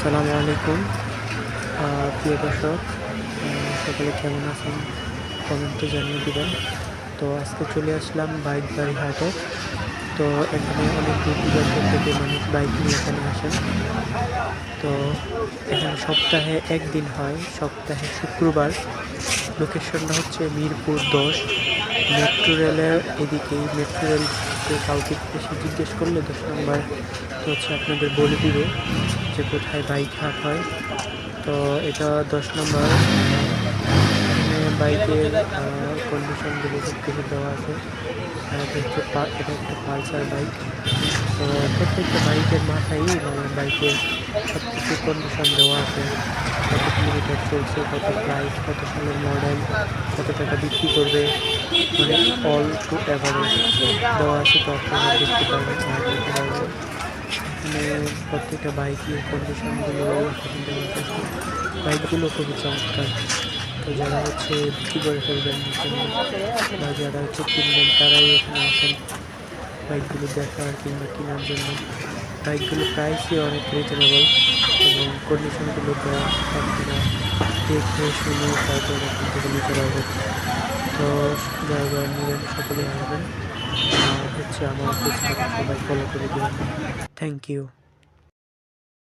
আসসালামু আলাইকুম। প্রিয় দর্শক সকলে কেমন আছেন? কমেন্টে জানিয়ে দিবেন। তো আজকে চলে আসলাম বাইক বাড়ি হাটে। তো এখানে অনেক দূর থেকে মানুষ বাইক নিয়ে এখানে আসেন। তো এখানে সপ্তাহে একদিন হয়, সপ্তাহে শুক্রবার। লোকেশনটা হচ্ছে মিরপুর দশ। মেট্রো রেলের এদিকেই মেট্রো রেলকে কাউকে এসে জিজ্ঞেস করলে দশ নম্বর তো হচ্ছে আপনাদের বলে দিবে। যে কোথায় বাইক হাট হয়। তো এটা দশ নম্বর। বাইকের কন্ডিশনগুলো সব কিছু দেওয়া আছে। হচ্ছে এটা একটা পালসার বাইক। তো প্রত্যেকটা বাইকের মাথায় মানে বাইকের সব কিছু কন্ডিশন দেওয়া আছে। কত কিলোমিটার চলছে, কত প্রাইস কত সালের মডেল কত টাকা বিক্রি করবে। মানে অল টু অ্যাভারেজ দেওয়া আছে, তো আপনারা দেখতে পারবেন। প্রত্যেকটা বাইকের কন্ডিশনগুলো বাইকগুলো খুবই চমৎকার। তো যারা হচ্ছে বিক্রি করে ফেলবেন বা যারা হচ্ছে কিনবেন, তারাই এখানে আসেন। বাইকগুলো দেখার কিংবা কেনার জন্য। বাইকগুলো প্রাইসই অনেক রিজনেবল এবং কন্ডিশনগুলো আপনারা দেখে শুনে তারপর এখান থেকে নিতে পারবেন তো যারা যারা নেবেন সকলে আসবেন। হচ্ছে আমার সবাই ফলো করে দেবেন থ্যাংক ইউ